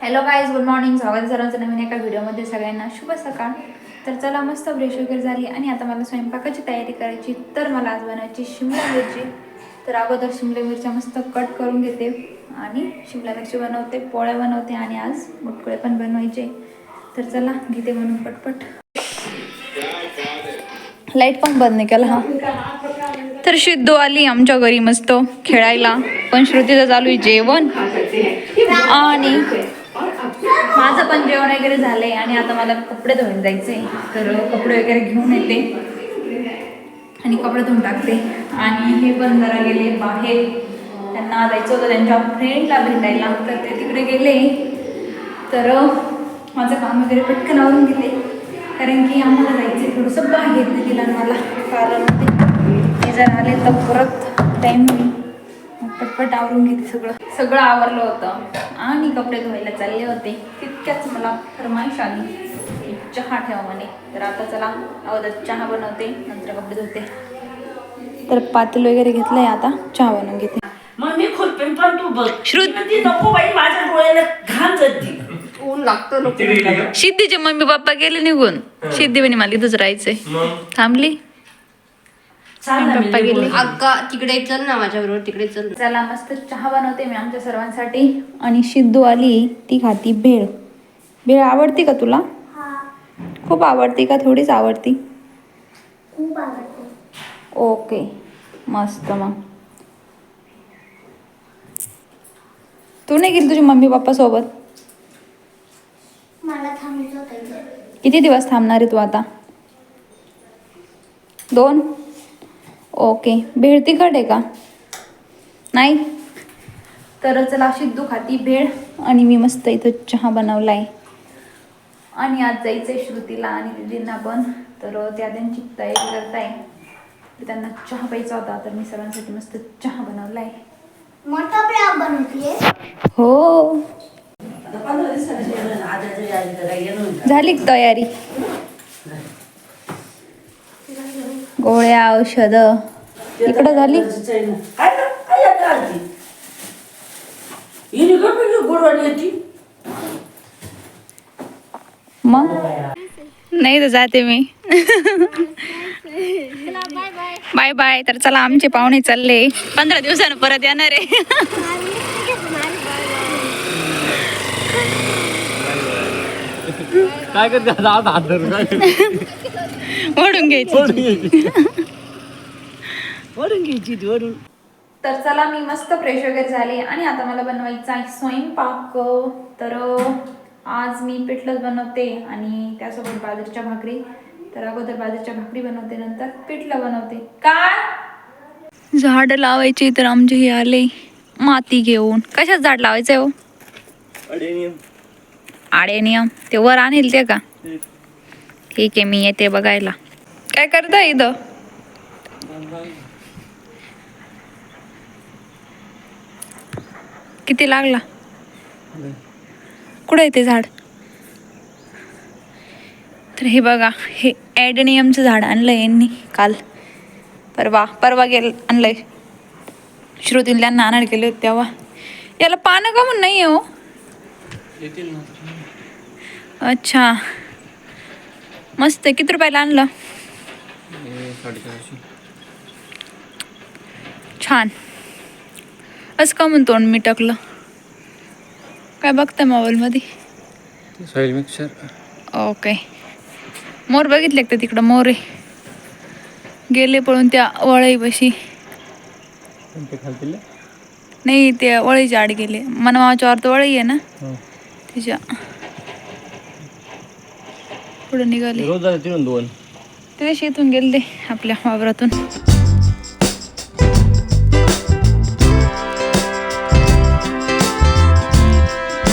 Hello guys good morning स्वागत आहे सर्वांचं नवीन एका व्हिडिओमध्ये सगळ्यांना शुभ सकाळ. तर चला मस्त ब्रेश वगैरे झाली. आणि आता मला स्वयंपाकाची तयारी करायची. तर मला आज बनवायची शिमला मिरची. तर अगोदर शिमला मिरच्या मस्त कट करून घेते. आणि शिमला मिरची बनवते पोळ्या बनवते आणि आज मुटकुळे पण बनवायचे. तर चला घेते म्हणून पटपट. लाइट पण बंद नाही केला हा. तर सिद्धू आली आमच्या घरी मस्त खेळायला. पण श्रुतीचं चालू आहे जेवण. आणि माझं पण जेवण वगैरे झालंय आणि आता मला कपडे धुवून जायचे तर कपडे वगैरे घेऊन येते. आणि कपडे धुवून टाकते. आणि हे पण जरा गेले बाहेर. त्यांना जायचं होतं त्यांच्या फ्रेंडला भेटायला. तर ते तिकडे गेले. तर माझं काम वगैरे पटकन आवरून घेते. कारण की आम्हाला जायचं थोडंसं बाहेर दिला मला. कारण ते जर आले तर परत टाईम पटपट आवरून घेते सगळं. सगळं आवरलं होतं. आणि कपडे धुवायला चालले होते. तितक्याच मला फरमाईश आली. की चहा ठेवा म्हणे. तर आता चला अगोदर चहा बनवते नंतर कपडे धुते. तर पातेल वगैरे घेतलंय आता चहा बनवून घेते. मग मी खुरपेन पण तू बघ. श्रुत- ती नको बाई माझ्या डोळ्याला घाण जाती ऊन लागतं सिद्धीचे मम्मी पप्पा गेले निघून. सिद्धी म्हणे मला इथंच राहायचंय. थांबली. पप्पा गेले. अक्का तिकडे चल ना माझ्या बरोबर तिकडे चल. चला मस्त चहा बनवते मी आमच्या सर्वांसाठी. आणि सिद्धू आली ती खाती भेळ. भेळ आवडते का तुला? खूप आवडते का? थोडीच आवडती. खूप आवडते. ओके. मस्त मग. तू नाही गेली तुझी मम्मी पप्पा सोबत. किती दिवस थांबणार आहे तू आता? दोन? ओके. भेळ तिखट आहे का? नाही? तर चला सिद्धू खाती भेळ आणि मी मस्त इथं चहा बनवला आहे आणि आज जायचं आहे श्रुतीला आणि दिदींना पण. तर त्या त्यांची तयारी करताय. त्यांना चहा प्यायचा होता तर मी सर्वांसाठी मस्त चहा बनवला आहे मोठा हो. झाली का तयारी? गोळ्या औषध. इकडं झाली? गुडवाणी येते. मग? नाही तर जाते मी. Bye bye. तर चला आमचे पाहुणे चालले. पंधरा दिवसानं परत येणार आहे. काय करते आता? आता हात धरून काय ओढून घ्यायची. तर चला मी मस्त फ्रेश वगैरे झाले आणि आता मला बनवायचा आहे स्वयंपाक. तर आज मी पिठलंच बनवते आणि त्यासोबत बाजरीच्या भाकरी. तर अगोदर बाजरीच्या भाकरी बनवते नंतर पिठलं बनवते. काय? झाड लावायची तर आमचे हे आले माती घेऊन. कशात झाड लावायचं हो? आडे नियम ते वर आणेल ते का? ठीक आहे मी येते बघायला. काय करताय इथं? किती लागला? कुठं आहे ते झाड? तर हे बघा हे ॲडेनियमचं झाड आणलं यांनी काल. परवा परवा गेल आणलंय. श्रुतीला त्यांना आणायला गेले होते तेव्हा. याला पानं का म्हणून नाही आहे हो अच्छा. मस्त आहे. किती रुपयाला आणलं? छान. असं का म्हणतो मी टाकलं काय बघता मोबाईलमध्ये सॉईल मिक्सर ओके मोर बघितले का तिकडं? मोर. आहे गेले पळून त्या वळईपाशी. कोणते खालतील? नाही ते वळीच्या आड गेले. मनमावाच्या अर्थ वळी आहे ना? हो. तिच्या. पुढे निघाले. रोज झाले तिथून दोन. ते शेतून गेले ते आपल्या वावरातून.